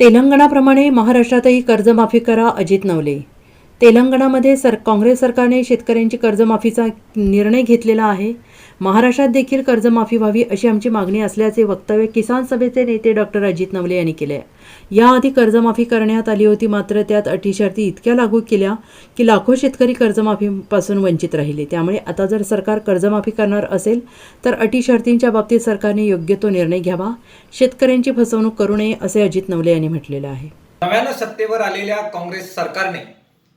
तेलंगणाप्रमाणे महाराष्ट्रातही कर्जमाफी करा अजित नवले. तेलंगणामध्ये सर काँग्रेस सरकारने शेतकऱ्यांची कर्जमाफीचा निर्णय घेतलेला आहे. महाराष्ट्रात देखील कर्जमाफी व्हावी अशी आमची मागणी असल्याचे वक्तव्य किसान सभेचे नेते डॉक्टर अजित नवले यांनी केले आहे याआधी कर्जमाफी करण्यात आली होती मात्र त्यात अटी शर्ती इतक्या लागू केल्या की लाखो शेतकरी कर्जमाफीपासून वंचित राहिले. त्यामुळे आता जर सरकार कर्जमाफी करणार असेल तर अटी शर्तींच्या बाबतीत सरकारने योग्य तो निर्णय घ्यावा. शेतकऱ्यांची फसवणूक करू नये असे अजित नवले यांनी म्हटलेलं आहे. नव्यानं सत्तेवर आलेल्या काँग्रेस सरकारने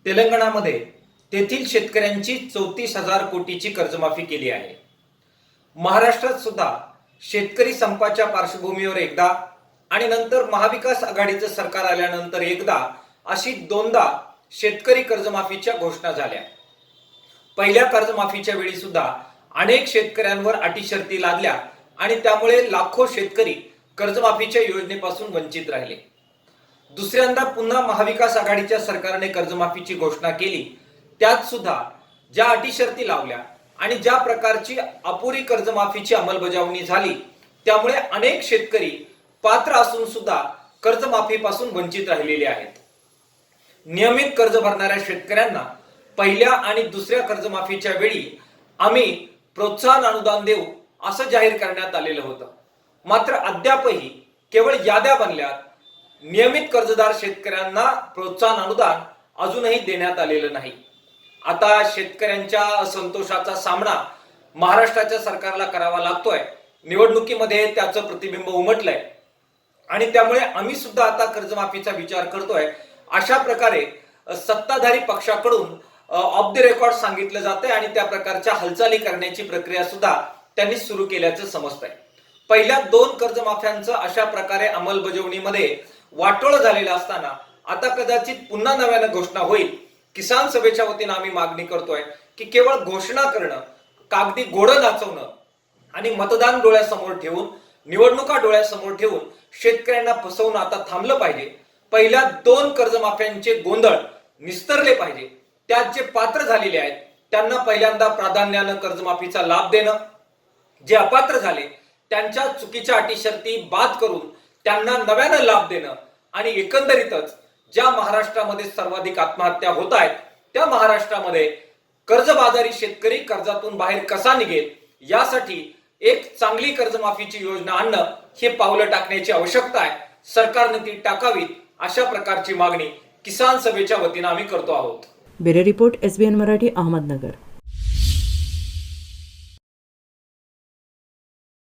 तेलंगणामध्ये तेथील शेतकऱ्यांची चौतीस हजार कोटीची कर्जमाफी केली आहे. महाराष्ट्रात सुद्धा शेतकरी संपाच्या पार्श्वभूमीवर एकदा आणि नंतर महाविकास आघाडीचं सरकार आल्यानंतर एकदा अशी दोनदा शेतकरी कर्जमाफीच्या घोषणा झाल्या. पहिल्या कर्जमाफीच्या वेळी सुद्धा अनेक शेतकऱ्यांवर अटी शर्ती लादल्या आणि त्यामुळे लाखो शेतकरी कर्जमाफीच्या योजनेपासून वंचित राहिले. दुसऱ्यांदा पुन्हा महाविकास आघाडीच्या सरकारने कर्जमाफीची घोषणा केली. त्यात सुद्धा ज्या अटी शर्ती लावल्या आणि ज्या प्रकारची अपुरी कर्जमाफीची अंमलबजावणी झाली त्यामुळे अनेक शेतकरी पात्र असून सुद्धा कर्जमाफीपासून वंचित राहिलेले आहेत. नियमित कर्ज भरणाऱ्या शेतकऱ्यांना पहिल्या आणि दुसऱ्या कर्जमाफीच्या वेळी आम्ही प्रोत्साहन अनुदान देऊ असं जाहीर करण्यात आलेलं होतं. मात्र अद्यापही केवळ याद्या बनल्यात नियमित कर्जदार शेतकऱ्यांना प्रोत्साहन अनुदान अजूनही देण्यात आलेलं नाही. आता शेतकऱ्यांच्या असंतोषाचा सामना महाराष्ट्राच्या सरकारला करावा लागतोय. निवडणुकीमध्ये त्याचं प्रतिबिंब उमटलंय. आणि त्यामुळे आम्ही सुद्धा आता कर्जमाफीचा विचार करतोय. अशा प्रकारे सत्ताधारी पक्षाकडून ऑफ द रेकॉर्ड सांगितलं जातंय आणि त्या प्रकारच्या हालचाली करण्याची प्रक्रिया सुद्धा त्यांनी सुरू केल्याचं समजतंय. पहिल्या दोन कर्जमाफ्यांचं अशा प्रकारे अंमलबजावणीमध्ये वाटोळ झालेलं असताना आता कदाचित पुन्हा नव्यानं घोषणा होईल. किसान सभेच्या वतीनं आम्ही मागणी करतोय की केवळ घोषणा करणं कागदी घोडं नाचवणं आणि मतदान डोळ्यासमोर ठेवून निवडणुका डोळ्यासमोर ठेवून शेतकऱ्यांना फसवणं आता थांबलं पाहिजे. पहिल्या दोन कर्जमाफ्यांचे गोंधळ निस्तरले पाहिजे. त्यात जे पात्र झालेले आहेत त्यांना पहिल्यांदा प्राधान्यानं कर्जमाफीचा लाभ देणं. जे अपात्र झाले त्यांच्या चुकीच्या अटीशर्ती बाद करून त्यांना नव्यानं लाभ देणं आणि एकंदरीतच ज्या महाराष्ट्रामध्ये सर्वाधिक आत्महत्या होत आहेत त्या महाराष्ट्रामध्ये कर्जबाजारी शेतकरी कर्जातून बाहेर कसा निघेल यासाठी एक चांगली कर्जमाफीची योजना आणणं हे पावलं टाकण्याची आवश्यकता आहे. सरकारने ती टाकावीत अशा प्रकारची मागणी किसान सभेच्या वतीनं आम्ही करतो आहोत. Bureau report S B N Marathi Ahmednagar.